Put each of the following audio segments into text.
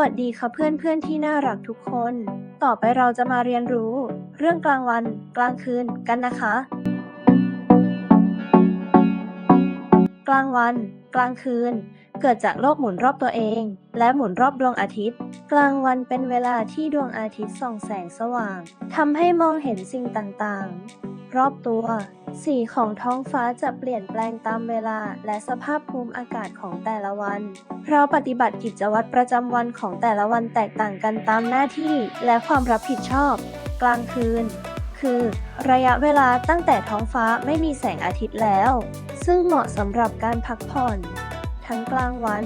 วัสดีค่ะเพื่อนเพื่อนๆที่น่ารักทุกคน ต่อไปเราจะมาเรียนรู้ เรื่องกลางวัน กลางคืนกันนะคะ กลางวัน กลางคืน เกิดจากโลกหมุนรอบตัวเอง และหมุนรอบดวงอาทิตย์ กลางวันเป็นเวลาที่ดวงอาทิตย์ส่องแสงสว่างทำให้มองเห็นสิ่งต่างๆ รอบตัว สีของท้องฟ้าจะเปลี่ยนแปลงตามเวลา และสภาพภูมิอากาศของแต่ละวันเราปฏิบัติกิจวัตรประจำวันของแต่ละวันแตกต่างกันตามหน้าที่และความรับผิดชอบ กลางคืน คือ ระยะเวลาตั้งแต่ท้องฟ้าไม่มีแสงอาทิตย์แล้ว ซึ่งเหมาะสำหรับการพักผ่อน ทั้งกลางวัน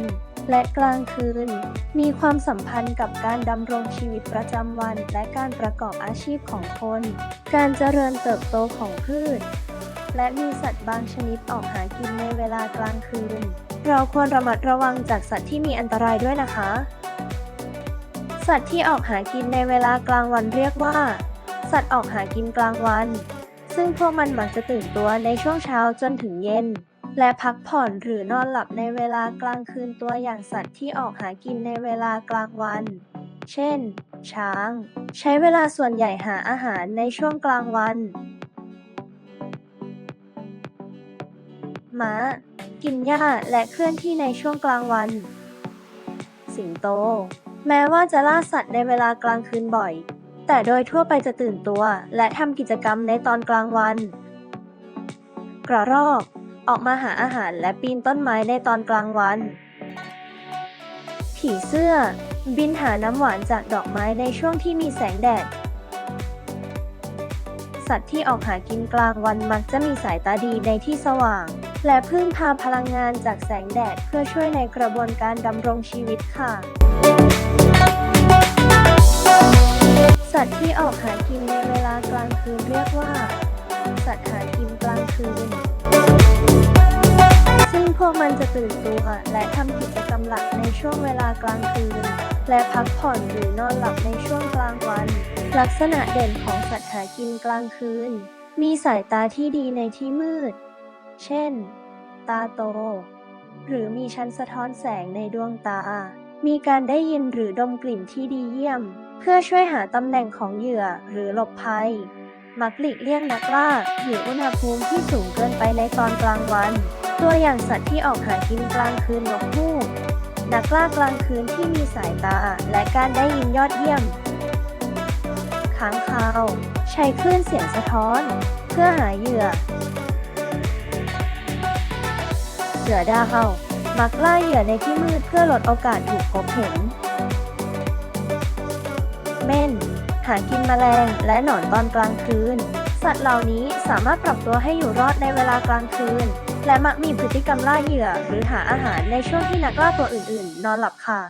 และกลางคืน มีความสัมพันธ์กับการดำรงชีวิตประจำวัน และการประกอบอาชีพของคน การเจริญเติบโตของพืช และมีสัตว์บางชนิดออกหากินในเวลากลางคืน เราควรระมัดระวังจากสัตว์ที่มีอันตรายด้วยนะคะ สัตว์ที่ออกหากินในเวลากลางวันเรียกว่า สัตว์ออกหากินกลางวัน ซึ่งพวกมันมักจะตื่นตัวในช่วงเช้าจนถึงเย็น และพักผ่อนหรือนอนหลับในเวลากลางคืนตัวอย่างสัตว์ที่ออกหากินในเวลากลางวัน เช่น ช้าง ใช้เวลาส่วนใหญ่หาอาหารในช่วงกลางวัน ม้า กินหญ้าและเคลื่อนที่ในช่วงกลางวัน สิงโต แม้ว่าจะล่าสัตว์ในเวลากลางคืนบ่อย แต่โดยทั่วไปจะตื่นตัวและทำกิจกรรมในตอนกลางวัน กระรอก ออกมาหาอาหารและปีนต้นไม้ในตอนกลางวัน ผีเสื้อ บินหาน้ำหวานจากดอกไม้ในช่วงที่มีแสงแดดสัตว์ที่ออกหากินกลางวันมักจะมีสายตาดีในที่สว่าง และพึ่งพาพลังงานจากแสงแดดเพื่อช่วยในกระบวนการดำรงชีวิตค่ะ สัตว์ที่ออกหากินในเวลากลางคืนเรียกว่า สัตว์หากินกลางคืน ซึ่งพวกมันจะตื่นตัวและทำกิจกรรมหลักในช่วงเวลากลางคืน และพักผ่อนหรือนอนหลับในช่วงกลางวัน ลักษณะเด่นของสัตว์หากินกลางคืน มีสายตาที่ดีในที่มืด เช่น ตาโต หรือมีชั้นสะท้อนแสงในดวงตา มีการได้ยินหรือดมกลิ่นที่ดีเยี่ยม เพื่อช่วยหาตำแหน่งของเหยื่อหรือหลบภัย มักหลีกเลี่ยงนักล่าหรืออุณหภูมิที่สูงเกินไปในตอนกลางวัน ตัวอย่างสัตว์ที่ออกหากินกลางคืนนกฮูกนักล่ากลางคืนที่มีสายตาและการได้ยินยอดเยี่ยมค้างคาว ใช้คลื่นเสียงสะท้อน เพื่อหาเหยื่อ เสือดาเฮามักล่าเหยื่อในที่มืดเพื่อลดโอกาสถูกพบเห็น เม่น หากินแมลงและหนอนตอนกลางคืน สัตว์เหล่านี้สามารถปรับตัวให้อยู่รอดในเวลากลางคืน และมักมีพฤติกรรมล่าเหยื่อหรือหาอาหารในช่วงที่นักล่าตัวอื่น ๆ นอนหลับค่ะ